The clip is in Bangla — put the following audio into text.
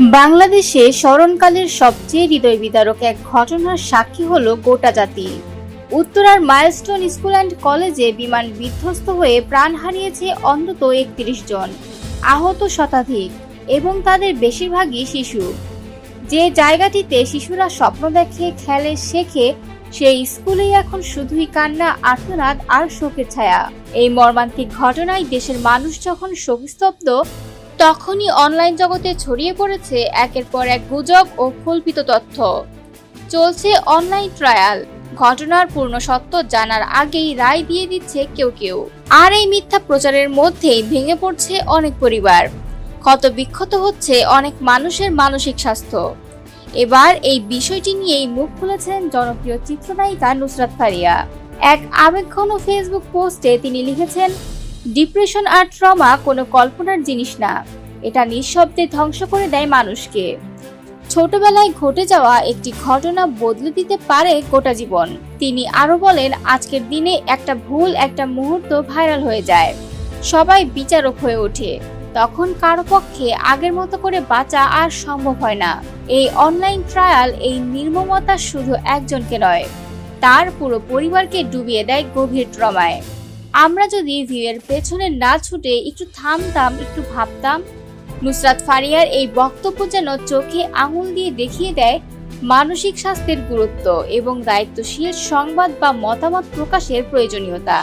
বাংলাদেশে স্মরণকালের সবচেয়ে হৃদয় বিদারক এক ঘটনার সাক্ষী হলো গোটা জাতি। উত্তরার মাইলস্টোন স্কুল অ্যান্ড কলেজে বিমান বিধ্বস্ত হয়ে প্রাণ হারিয়েছে অন্তত একত্রিশ জন, আহত শতাধিক এবং তাদের বেশিরভাগই শিশু। যে জায়গাটিতে শিশুরা স্বপ্ন দেখে, খেলে, শেখে, সেই স্কুলেই এখন শুধুই কান্না, আর্তনাদ আর শোকের ছায়া। এই মর্মান্তিক ঘটনায় দেশের মানুষ যখন শোকস্তব্ধ তখনই অনলাইন জগতে ছড়িয়ে পড়েছে একের পর এক গুজব ও কল্পিত তথ্য। চলছে অনলাইন ট্রায়াল। ঘটনার পূর্ণ সত্য জানার আগেই রায় দিয়ে দিচ্ছে কেউ কেউ। আর এই মিথ্যা প্রচারের মধ্যেই ভেঙে পড়ছে অনেক পরিবার। ক্ষত বিক্ষত হচ্ছে অনেক মানুষের মানসিক স্বাস্থ্য। এবার এই বিষয়টি নিয়েই মুখ খুলেছেন জনপ্রিয় চিত্রনায়িকা নুসরাত ফারিয়া। এক আবেগঘন ফেসবুক পোস্টে তিনি লিখেছেন ডিপ্রেশন আর ট্রমা কোনো কল্পনার জিনিস না। এটা নিঃশব্দে ধ্বংস করে দেয় মানুষকে। ছোটবেলায় ঘটে যাওয়া একটি ঘটনা বদলে দিতে পারে গোটা জীবন। তিনি আরও বলেন, আজকের দিনে একটা ভুল একটা মুহূর্ত ভাইরাল হয়ে যায়। সবাই বিচারক হয়ে ওঠে। তখন কারও পক্ষে আগের মতো করে বাঁচা আর সম্ভব হয় না। এই অনলাইন ট্রায়াল এই নির্মমতা শুধু একজনকে নয়, তার পুরো পরিবারকে ডুবিয়ে দেয় গভীর ট্রমায়। আমরা যদি ভিউয়ের পেছনে না ছুটে একটু থামতাম, একটু ভাবতাম, নুসরাত ফারিয়ার এই বক্তব্য যেন চোখে আঙুল দিয়ে দেখিয়ে দেয় মানসিক স্বাস্থ্যের গুরুত্ব এবং দায়িত্বশীল সংবাদ বা মতামত প্রকাশের প্রয়োজনীয়তা।